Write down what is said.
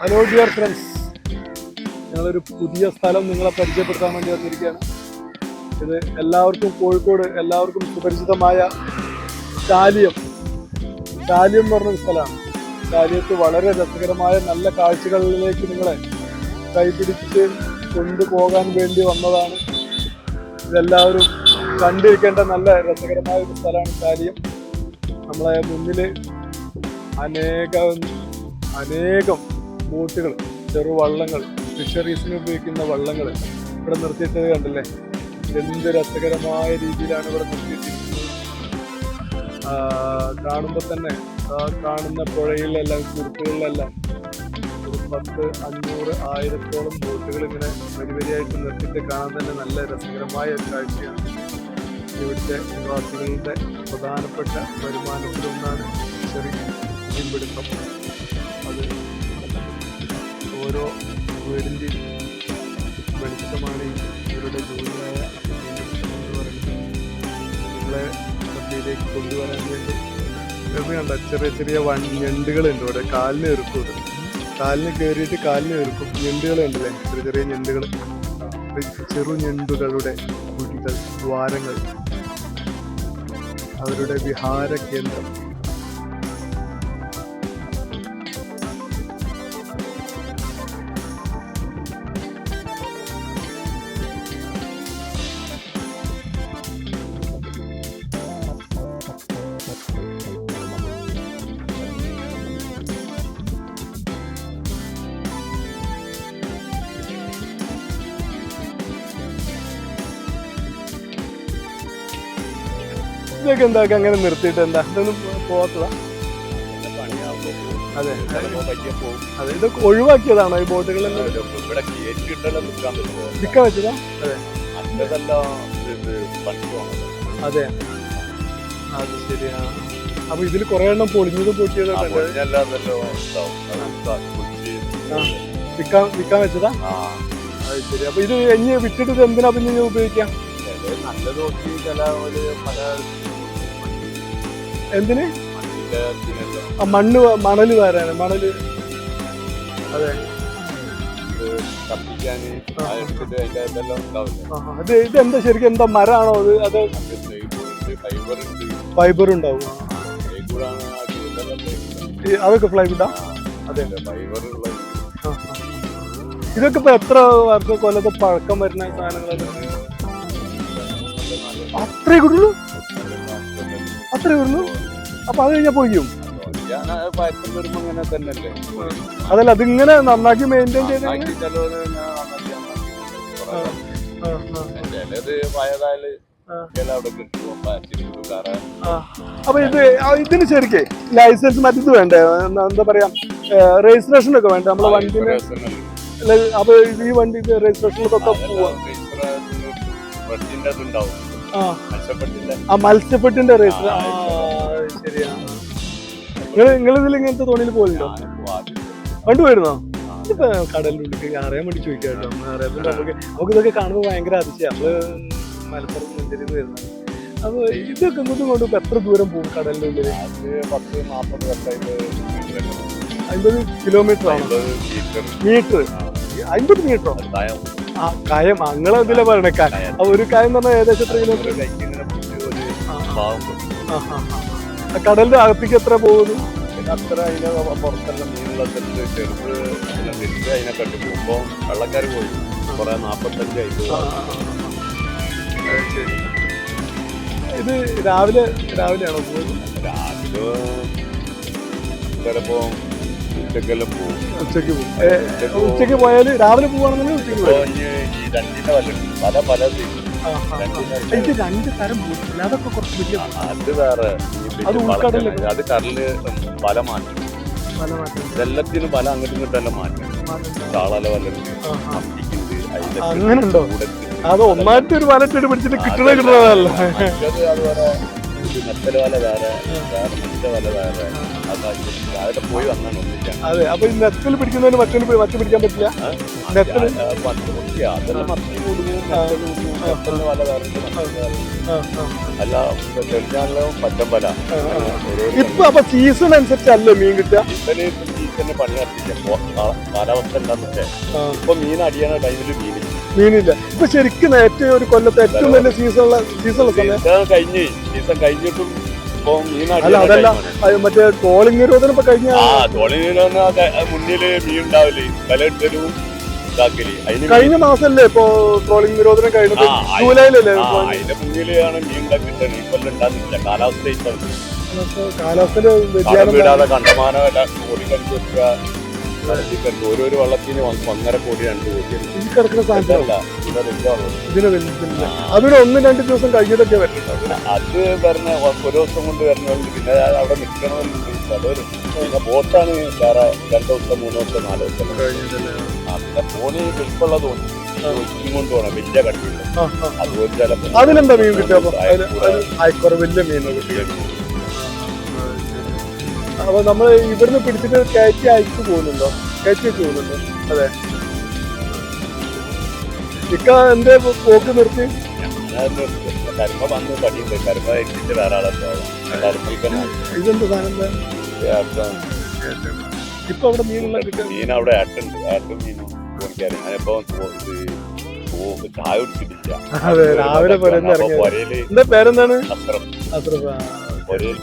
Hello dear friends ഞങ്ങളൊരു പുതിയ സ്ഥലം നിങ്ങളെ പരിചയപ്പെടുത്താൻ വേണ്ടി വന്നിരിക്കുകയാണ്. ഇത് എല്ലാവർക്കും കോഴിക്കോട് എല്ലാവർക്കും സുപരിചിതമായ ചാലിയം ചാലിയം എന്ന് പറഞ്ഞൊരു സ്ഥലമാണ്. ചാലിയത്ത് വളരെ രസകരമായ നല്ല കാഴ്ചകളിലേക്ക് നിങ്ങളെ കൈപിടിച്ച് കൊണ്ടുപോകാൻ വേണ്ടി വന്നതാണ്. ഇതെല്ലാവരും കണ്ടിരിക്കേണ്ട നല്ല രസകരമായ ഒരു സ്ഥലമാണ് ചാലിയം നമ്മളെ മുന്നിൽ അനേകം അനേകം ബോട്ടുകൾ ചെറുവള്ളങ്ങൾ ഫിഷറീസിന് ഉപയോഗിക്കുന്ന വള്ളങ്ങൾ ഇവിടെ നിർത്തിയിട്ടത് കണ്ടല്ലേ? എന്ത് രസകരമായ രീതിയിലാണ് ഇവിടെ നിർത്തിയിട്ടിരിക്കുന്നത്. കാണുമ്പോൾ തന്നെ കാണുന്ന പുഴയിലെല്ലാം കുറുക്കുകളിലെല്ലാം ഒരു പത്ത് അഞ്ഞൂറ് ആയിരത്തോളം ബോട്ടുകൾ ഇങ്ങനെ വരി വരിയായിട്ട് നിർത്തിയിട്ട് കാണാൻ തന്നെ നല്ല രസകരമായ ഒരു കാഴ്ചയാണ്. ഇവിടുത്തെ നിവാസികളുടെ പ്രധാനപ്പെട്ട വരുമാനത്തിലൊന്നാണ് ചെറിയ മീൻപിടുത്തം. ഓരോ വീടിന്റെ വെളിച്ചമാണ് ഇവരുടെ ജോലിയായ എന്ന് നിങ്ങളെ ശ്രദ്ധയിലേക്ക് കൊണ്ടുവരാൻ വേണ്ടി ഇത് കണ്ട ചെറിയ ചെറിയ വൺ ഞണ്ടുകളുണ്ട്. ഇവിടെ കാലിന് എറുക്കും കാലിന് കയറിയിട്ട് കാലിന് എറുക്കും ഞണ്ടുകൾ ചെറിയ ചെറിയ ഞണ്ടുകൾ ചെറു ഞണ്ടുകളുടെ കുഴികൾ ദ്വാരങ്ങൾ. അവരുടെ വിഹാര കേന്ദ്രം. ഇതൊക്കെ എന്താ അങ്ങനെ നിർത്തിയിട്ട് എന്താ? ഇതൊന്നും പോകത്തതാ അതെ. അതെ. ഇതൊക്കെ ഒഴിവാക്കിയതാണോ ഈ പറ്റുമോ വിൽക്കാൻ വെച്ചതാ? അതെ. അതെ. അത് ശരിയാ. അപ്പൊ ഇതിൽ കുറെ എണ്ണം പൊളിഞ്ഞതും ആ. വിൽക്കാൻ വെച്ചതാ? അത് ശരി. അപ്പൊ ഇത് ഇനി വിട്ടിട്ട് എന്തിനാ പിന്നെ ഉപയോഗിക്കാം? നല്ല നല്ലത് നോക്കി ചില ഒരു പല എന്തിന്? ആ മണ്ണ് മണൽ മണൽ വാരാന് മണൽ. അതെ. ഇത്. ഇത് എന്താ ശരിക്കും എന്താ മരാണോ അത്? അത് ഫൈബർ ഉണ്ട് ഫൈബർ ഉണ്ടാവും. അതൊക്കെ ഫ്ലൈവുഡാ അതെ ഇതൊക്കെ ഇപ്പൊ എത്ര വർഷം കൊല്ലത്തെ പഴക്കം വരുന്ന സാധനങ്ങളൊക്കെ അത്രേ കിട്ടുള്ളൂ? അത്രേ ഉള്ളൂ. അപ്പൊ അത് കഴിഞ്ഞാൽ പയക്കം അതല്ല അതിങ്ങനെ നന്നാക്കി മെയിന്റെയിൻ ചെയ്ത്. അപ്പൊ ഇത് ഇതിന് ശരിക്കേ ലൈസൻസ് മറ്റിത് വേണ്ടേ? എന്താ പറയാ രജിസ്ട്രേഷൻ ഒക്കെ വേണ്ട? നമ്മളെ വണ്ടിന് അപ്പൊ ഈ വണ്ടി രജിസ്ട്രേഷനിലൊക്കെ പോവാ. ആ. മത്സ്യപ്പെട്ടിന്റെ റേസ് നിങ്ങളിതിൽ ശരിയാ. നിങ്ങൾ നിങ്ങൾ ഇതിൽ ഇങ്ങനത്തെ തോണിയിൽ പോലുണ്ടോ കണ്ടുപോയിരുന്നോ ഇതിപ്പോ കടലിന്റെ ഉള്ളിൽ അറിയാൻ വേണ്ടി ചോദിക്കാം കേട്ടോ നമ്മൾ അറിയാത്തത് നമുക്ക് നമുക്ക് ഇതൊക്കെ കാണുമ്പോൾ ഭയങ്കര അതിശയം. നമ്മൾ മലപ്പുറം മഞ്ചേരിന്ന് വരുന്നത് അപ്പൊ ഇതൊക്കെ ഇങ്ങോട്ട് കൊണ്ട് എത്ര ദൂരം പോകും കടലിന്റെ ഉള്ളിൽ പത്ത് നാപ്പത് വർഷമായിട്ട് അമ്പത് കിലോമീറ്റർ ആണ്? മീറ്റർ അമ്പത് മീറ്ററോ ആ കായം അങ്ങനെ ഇതിലെ പറയണേ ഒരു കായം എന്ന് പറഞ്ഞാൽ ഏകദേശം എത്ര കിലോമീറ്റർ കടലിന്റെ അകത്തേക്ക് എത്ര പോകുന്നു? അത്ര അതിനെ പുറത്തെല്ലാം മീനുള്ളതെല്ലാം ചെറുത് വിറ്റ് അതിനെ കണ്ടു പോകുമ്പോ വെള്ളക്കാർ പോയി. കുറെ. അത് ശരി. ഇത് രാവിലെ രാവിലെയാണോ പോകുന്നത് രാവിലെ ചിലപ്പോ ഉച്ചക്കെല്ലാം പോകും ഉച്ചയ്ക്ക് പോകും ഉച്ചയ്ക്ക് പോയാൽ രാവിലെ പോവാണെന്നുണ്ടെങ്കിൽ ഉച്ചയ്ക്ക് പോകും രണ്ടിന്റെ വല്ലുണ്ട് പല പല ഇത് രണ്ട് തരം ബോട്ടില്ല അതൊക്കെ കുറച്ച് വലിയ അത് വേറെ. അത് അത് കടൽ പല മാറ്റം. ഇതെല്ലാത്തിനും പല അങ്ങോട്ടും ഇങ്ങോട്ടും മാറ്റം. ചാളല അങ്ങനെ ഉണ്ടോ അത് ഒന്നായിട്ട് ഒരു വലട്ടിട്ട് പിടിച്ചിട്ട് കിട്ടണ കിട്ടണതല്ല? ഇത് മെത്തൽ വല വേറെ രാവിലെ പോയി വന്നാണ് അതെ അപ്പൊ ഈ നെത്തിൽ പിടിക്കുന്നതിന് മറ്റൊന്ന് മറ്റു പിടിക്കാൻ പറ്റില്ല? നെത്തിൽ അതെല്ലാം മത്തി അല്ല ആ. ഇപ്പൊ അപ്പൊ സീസൺ അനുസരിച്ചല്ലേ മീൻ കിട്ടുക? പണി കാലാവസ്ഥ ഇപ്പൊ മീൻ അടിയണ ടൈമിൽ മീൻ. മീനില്ല. ഇപ്പൊ ശരിക്കും ഏറ്റവും ഒരു കൊല്ലത്തെ ഏറ്റവും നല്ല സീസണുള്ള സീസൺ കഴിഞ്ഞ് സീസൺ കഴിഞ്ഞിട്ടും ഇപ്പൊ അല്ല, അതല്ല. അത് മറ്റേ ട്രോളിംഗ് നിരോധനം ഇപ്പൊ കഴിഞ്ഞ ആ നിരോധനം മുന്നിൽ മീൻ ഉണ്ടാവില്ലേ? വില ഇട്ടലും ഇതാക്കൽ. അതിന് കഴിഞ്ഞ മാസല്ലേ ഇപ്പൊ ട്രോളിംഗ് നിരോധനം കഴിഞ്ഞത്? ജൂലൈയിലല്ലേ അതിന്റെ മുന്നിലാണ് മീൻ ഉണ്ടാക്കിട്ട് ഇക്കൊല്ലം ഉണ്ടാകുന്നില്ല കാലാവസ്ഥ ഇപ്പൊ. വ്യതിയാനം കണ്ടമാനം എല്ലാം വെക്കുക ഓരോരോ വള്ളത്തിന് ഒന്ന് ഒന്നര കോടി രണ്ട് കോടി. കിടക്കുന്ന സാധനം വലിയ. ഇതിന് വലുതില്ല അതൊരു ഒന്ന് രണ്ട് ദിവസം കഴിഞ്ഞിട്ടൊക്കെ വരുന്നുണ്ട്. അത് വരുന്ന ഒരു ദിവസം കൊണ്ട് വരുന്നുണ്ട് പിന്നെ അവിടെ നിൽക്കണമെന്നുണ്ട്. അതൊരു പിന്നെ ബോട്ടാണ് വേറെ രണ്ട് ദിവസം മൂന്ന് ദിവസം നാല് ദിവസം. പിന്നെ തോണി വിൽപ്പുള്ള തോന്നി കൊണ്ട് പോകണം വലിയ ആ. അതുപോലെ ചിലപ്പോൾ അതിലെന്താ മീൻ കിട്ടിയപ്പോ അപ്പൊ അതിൽ അതിൽ ആയിക്കോറ അപ്പൊ നമ്മൾ ഇവിടുന്ന് പിടിച്ചിട്ട് കയറ്റി അയച്ചു പോകുന്നുണ്ടോ? കയറ്റി വെച്ച് പോകുന്നുണ്ടോ? അതെ. ഇക്ക എന്തേ പോക്ക് നിർത്തി? കരിമ വന്ന് പടിയുണ്ട് കരിമ എത്തിച്ച് വേറെ ഇതെന്താ സാധനം? ഇപ്പൊ അവിടെ മീനുള്ള മീൻ അവിടെ ആട്ടുണ്ട് ആട്ടും മീനും ഓടിക്കാറ് ഞാനിപ്പോ ചായ കുടിച്ചിട്ടില്ല അതെ രാവിലെ പേരെന്താണ് അത്ര പുരയിൽ